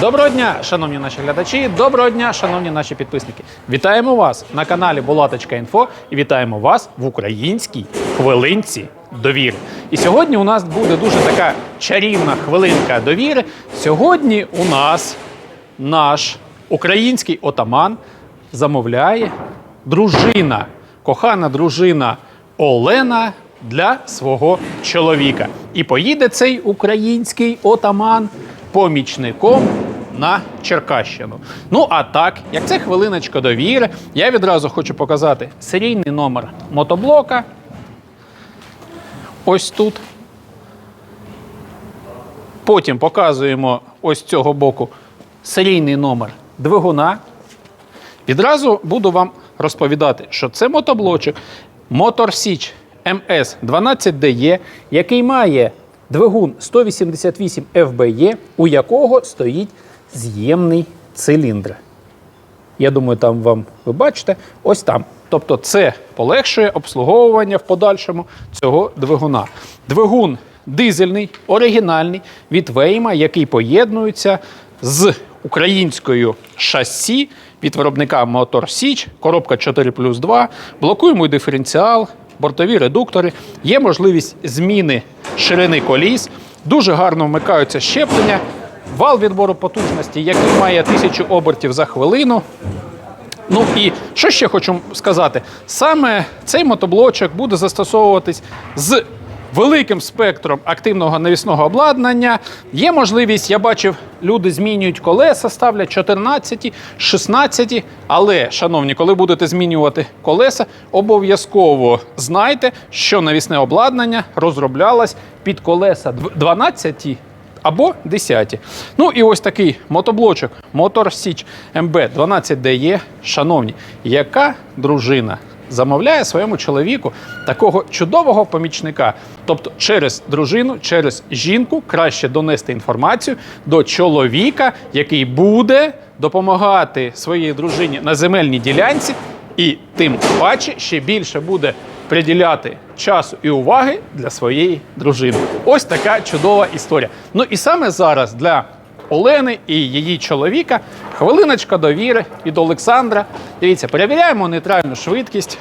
Доброго дня, шановні наші глядачі, доброго дня, шановні наші підписники. Вітаємо вас на каналі Булаточка.Інфо і вітаємо вас в українській хвилинці довіри. І сьогодні у нас буде дуже така чарівна хвилинка довіри. Сьогодні у нас наш український отаман замовляє дружина, кохана дружина Олена для свого чоловіка. І поїде цей український отаман помічником на Черкащину. Ну а так, як це хвилиночка довіри, я відразу хочу показати серійний номер мотоблока. Ось тут. Потім показуємо ось цього боку серійний номер двигуна. Відразу буду вам розповідати, що це мотоблочок Motor Січ МС 12DE, який має двигун 188 FBE, у якого стоїть з'ємний циліндр. Я думаю, там вам ви бачите, ось там. Тобто, це полегшує обслуговування в подальшому цього двигуна. Двигун дизельний, оригінальний від Вейма, який поєднується з українською шасі від виробника Мотор Січ, коробка 4 плюс 2, блокуємо диференціал, бортові редуктори, є можливість зміни ширини коліс, дуже гарно вмикаються щеплення, вал відбору потужності, який має 1000 обертів за хвилину. Ну і що ще хочу сказати? Саме цей мотоблочок буде застосовуватись з великим спектром активного навісного обладнання. Є можливість, я бачив, люди змінюють колеса, ставлять 14, 16. Але, шановні, коли будете змінювати колеса, обов'язково знайте, що навісне обладнання розроблялось під колеса 12 або 10. Ну і ось такий мотоблочок Motor Січ МБ 12DE. Шановні, яка дружина замовляє своєму чоловіку такого чудового помічника? Тобто, через дружину, через жінку краще донести інформацію до чоловіка, який буде допомагати своїй дружині на земельній ділянці, і тим паче ще більше буде приділяти часу і уваги для своєї дружини. Ось така чудова історія. Ну і саме зараз для Олени і її чоловіка хвилиночка довіри від Олександра. Дивіться, перевіряємо нейтральну швидкість.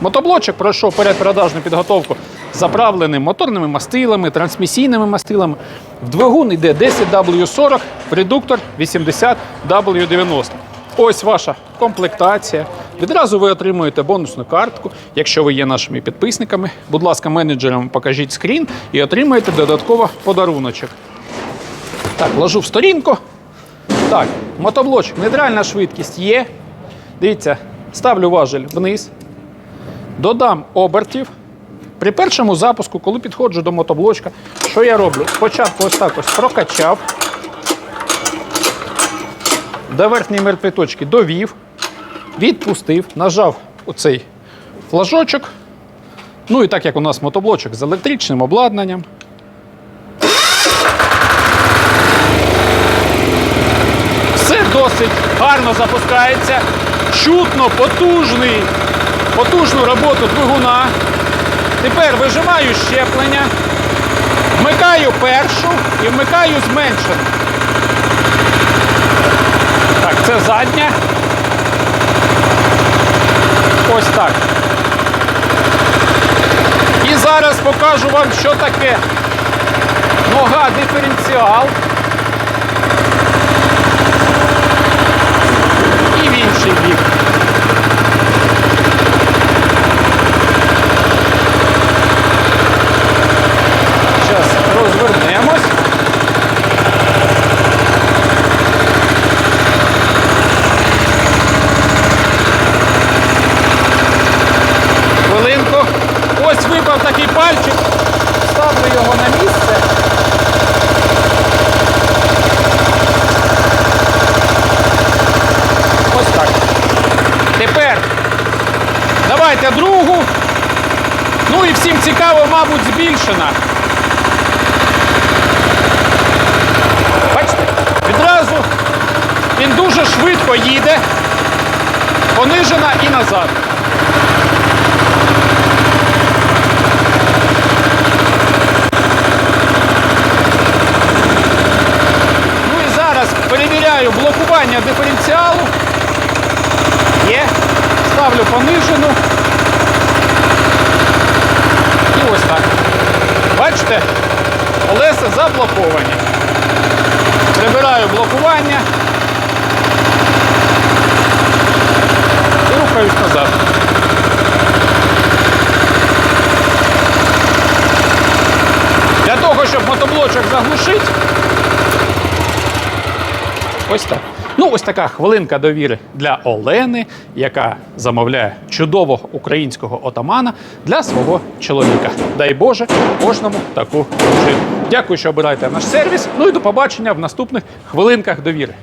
Мотоблочок пройшов передпродажну підготовку заправленим моторними мастилами, трансмісійними мастилами. В двигун йде 10W40, в редуктор 80W90. Ось ваша комплектація. Відразу ви отримуєте бонусну картку, якщо ви є нашими підписниками. Будь ласка, менеджерам покажіть скрін і отримаєте додатково подаруночок. Так, ложу в сторінку. Так, мотоблочок, нейтральна швидкість є. Дивіться, ставлю важель вниз. Додам обертів. При першому запуску, коли підходжу до мотоблочка, що я роблю? Спочатку ось так ось прокачав. До верхньої мертвої точки довів, відпустив, нажав оцей флажочок. Ну і так як у нас мотоблочок з електричним обладнанням. Гарно запускається. Чутно потужний, потужну роботу двигуна. Тепер вижимаю щеплення, вмикаю першу і вмикаю зменшену. Так, це задня. Ось так. І зараз покажу вам, що таке нога диференціал. І в інший бік. Зараз розвернемось. Хвилинку. Випав такий пальчик. Ставлю його на місце. Ось так. Тепер давайте другу. Ну і всім цікаво, мабуть, збільшена. Бачите, відразу він дуже швидко їде, понижена і назад. Ну Регулювання диференціалу. Є. Ставлю понижену. І ось так. Бачите, колеса заблоковані. Прибираю блокування. І рухаюсь назад. Для того, щоб мотоблочок заглушити, ось так. Ну, ось така хвилинка довіри для Олени, яка замовляє чудового українського отамана для свого чоловіка. Дай Боже, кожному таку дружину. Дякую, що обираєте наш сервіс. Ну і до побачення в наступних хвилинках довіри.